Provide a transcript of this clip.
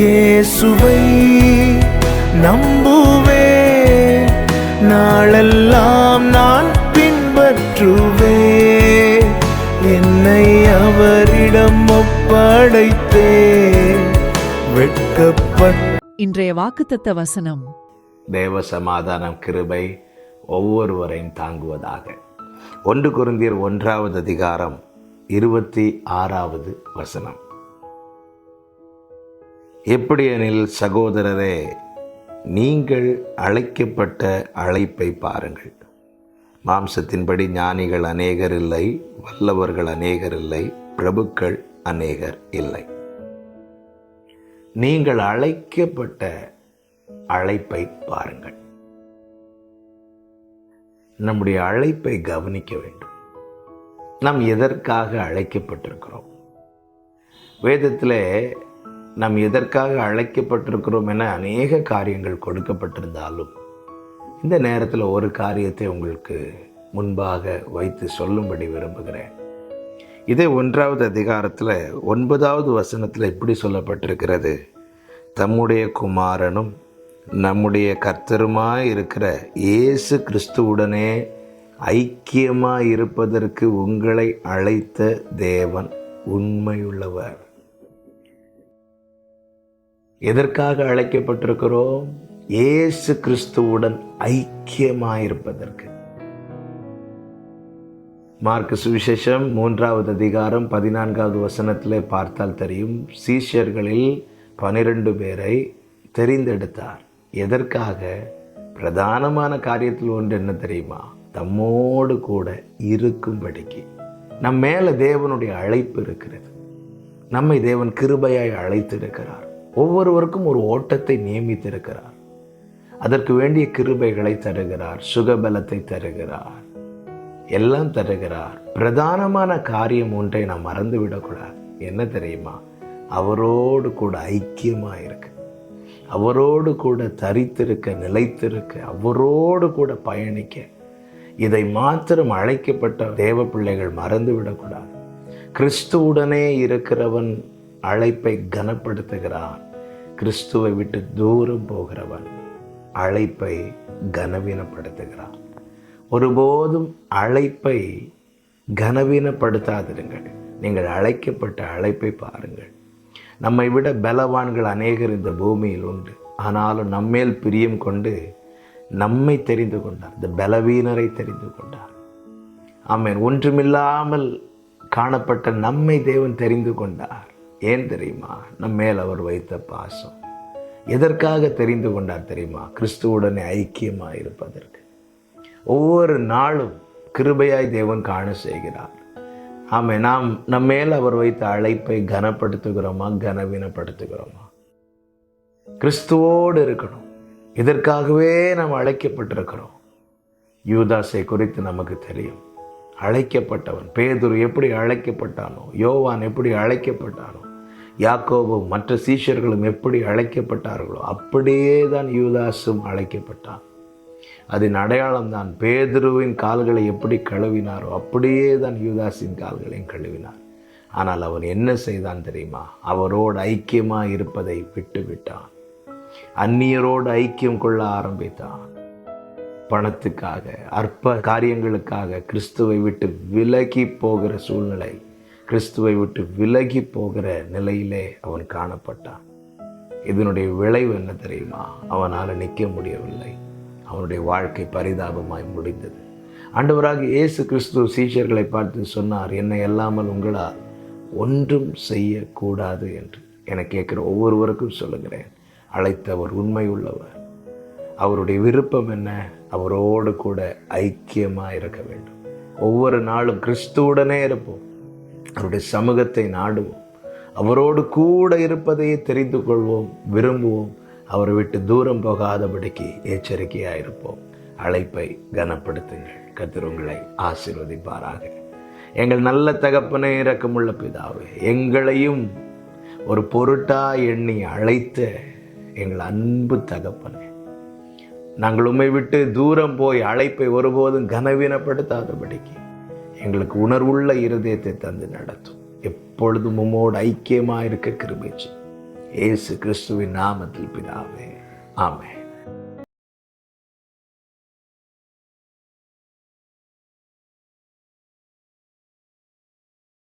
இயேசுவை நம்புவேன் நாளெல்லாம் நான் பின்பற்றுவேன் என்னை அவரிடம் ஒப்படைத்தேன். வெட்கப்பட்ட இன்றைய வாக்குத்தத்த வசனம். தேவ சமாதானம் கிருபை ஒவ்வொருவரையும் தாங்குவதாக. ஒன்று குருந்தியர் ஒன்றாவது அதிகாரம் இருபத்தி ஆறாவது வசனம். எப்படியெனில் சகோதரரே நீங்கள் அழைக்கப்பட்ட அழைப்பை பாருங்கள். மாம்சத்தின்படி ஞானிகள் அநேகர் இல்லை வல்லவர்கள் அநேகர் இல்லை பிரபுக்கள் அநேகர் இல்லை. நீங்கள் அழைக்கப்பட்ட அழைப்பை பாருங்கள். நம்முடைய அழைப்பை கவனிக்க வேண்டும். நாம் எதற்காக அழைக்கப்பட்டிருக்கிறோம்? வேதத்திலே நாம் எதற்காக அழைக்கப்பட்டிருக்கிறோம் என அநேக காரியங்கள் கொடுக்கப்பட்டிருந்தாலும் இந்த நேரத்தில் ஒரு காரியத்தை உங்களுக்கு முன்பாக வைத்து சொல்லும்படி விரும்புகிறேன். இதே ஒன்றாவது அதிகாரத்தில் ஒன்பதாவது வசனத்தில் இப்படி சொல்லப்பட்டிருக்கிறது. தம்முடைய குமாரனும் நம்முடைய கர்த்தருமாய் இருக்கிற இயேசு கிறிஸ்துவுடனே ஐக்கியமாக இருப்பதற்கு உங்களை அழைத்த தேவன் உண்மையுள்ளவர். எதற்காக அழைக்கப்பட்டிருக்கிறோம்? இயேசு கிறிஸ்துவுடன் ஐக்கியமாயிருப்பதற்கு. மார்க் சுவிசேஷம் மூன்றாவது அதிகாரம் பதினான்காவது வசனத்தில் பார்த்தால் தெரியும். சீஷர்களில் பனிரெண்டு பேரை தெரிந்தெடுத்தார். எதற்காக? பிரதானமான காரியத்தில் ஒன்று என்ன தெரியுமா? தம்மோடு கூட இருக்கும்படிக்கு. நம் மேல தேவனுடைய அழைப்பு இருக்கிறது. நம்மை தேவன் கிருபையாய் அழைத்திருக்கிறார். ஒவ்வொருவருக்கும் ஒரு ஓட்டத்தை நியமித்திருக்கிறார். அதற்கு வேண்டிய கிருபைகளை தருகிறார் சுகபலத்தை தருகிறார் எல்லாம் தருகிறார். பிரதானமான காரியம் ஒன்றை நாம் மறந்து விடக்கூடாது என்ன தெரியுமா? அவரோடு கூட ஐக்கியமாக இருக்கு அவரோடு கூட தரித்திருக்க நிலைத்திருக்க அவரோடு கூட பயணிக்க இதை மாத்திரம் அழைக்கப்பட்ட தேவ பிள்ளைகள் மறந்து விடக்கூடாது கிறிஸ்துவுடனே இருக்கிறவன் அழைப்பை கனப்படுத்துகிறான். கிறிஸ்துவை விட்டு தூரம் போகிறவன் அழைப்பை கனவீனப்படுத்துகிறான். ஒருபோதும் அழைப்பை கனவீனப்படுத்தாதிருங்கள். நீங்கள் அழைக்கப்பட்ட அழைப்பை பாருங்கள். நம்மை விட பலவான்கள் அநேகர் இந்த பூமியில் உண்டு. ஆனாலும் நம்மேல் பிரியம் கொண்டு நம்மை தெரிந்து கொண்டார். இந்த பலவீனரை தெரிந்து கொண்டார். ஆமேன். ஒன்றுமில்லாமல் காணப்பட்ட நம்மை தேவன் தெரிந்து கொண்டார். ஏன் தெரியுமா? நம்ம மேல் அவர் வைத்த பாசம். எதற்காக தெரிந்து கொண்டார் தெரியுமா? கிறிஸ்துவுடனே ஐக்கியமாக இருப்பதற்கு. ஒவ்வொரு நாளும் கிருபையாய் தேவன் காண செய்கிறார். ஆமை நாம் நம்ம மேல் அவர் வைத்த அழைப்பை கனப்படுத்துகிறோமா? கனவீனப்படுத்துகிறோமா? கிறிஸ்துவோடு இருக்கணும். இதற்காகவே நாம் அழைக்கப்பட்டிருக்கிறோம்? யூதாசை குறித்து நமக்கு தெரியும். அழைக்கப்பட்டவன் பேதுரு எப்படி அழைக்கப்பட்டானோ யோவான் எப்படி அழைக்கப்பட்டானோ யாக்கோபும் மற்ற சீஷர்களும் எப்படி அழைக்கப்பட்டார்களோ அப்படியே தான் யூதாஸும் அழைக்கப்பட்டான். அதன் அடையாளம் தான் பேதுருவின் கால்களை எப்படி கழுவினாரோ அப்படியே தான் யூதாஸின் கால்களையும் கழுவினார். ஆனால் அவன் என்ன செய்தான் தெரியுமா? அவரோடு ஐக்கியமாக இருப்பதை விட்டு விட்டான் அந்நியரோடு ஐக்கியம் கொள்ள ஆரம்பித்தான். பணத்துக்காக அற்ப காரியங்களுக்காக கிறிஸ்துவை விட்டு விலகி போகிற சூழ்நிலை கிறிஸ்துவை விட்டு விலகி போகிற நிலையிலே அவன் காணப்பட்டான். இதனுடைய விளைவு என்ன தெரியுமா? அவனால் நிற்க முடியவில்லை. அவனுடைய வாழ்க்கை பரிதாபமாய் முடிந்தது. ஆண்டவராக இயேசு கிறிஸ்து சீஷர்களை பார்த்து சொன்னார் என்னை அல்லாமல் உங்களால் ஒன்றும் செய்யக்கூடாது என்று. என கேட்குற ஒவ்வொருவருக்கும் சொல்லுகிறேன் அழைத்தவர் உண்மை உள்ளவர் அவருடைய விருப்பம் என்ன? அவரோடு கூட ஐக்கியமாக இருக்க வேண்டும். ஒவ்வொரு நாளும் கிறிஸ்துவுடனே இருப்போம். அவருடைய சமூகத்தை நாடுவோம். அவரோடு கூட இருப்பதையே தெரிந்து கொள்வோம் விரும்புவோம். அவரை விட்டு தூரம் போகாதபடிக்கு எச்சரிக்கையாக இருப்போம் அழைப்பை கனப்படுத்துங்கள். கர்த்தர் உங்களை ஆசீர்வதிப்பாராக. எங்கள் நல்ல தகப்பனே இறக்கமுள்ள பிதாவே எங்களையும் ஒரு பொருட்டா எண்ணி அழைத்த எங்கள் அன்பு தகப்பனே நாங்கள் உண்மை விட்டு தூரம் போய் அழைப்பை ஒருபோதும் கனவீனப்படுத்தாதபடிக்கு எங்களுக்கு உணர்வுள்ள இருதயத்தை தந்து நடத்தும். எப்பொழுதும் உம்மோடு ஐக்கியமாக இருக்க கிருபிச்சு. இயேசு கிறிஸ்துவின் நாமத்தில் பிதாவே. ஆமே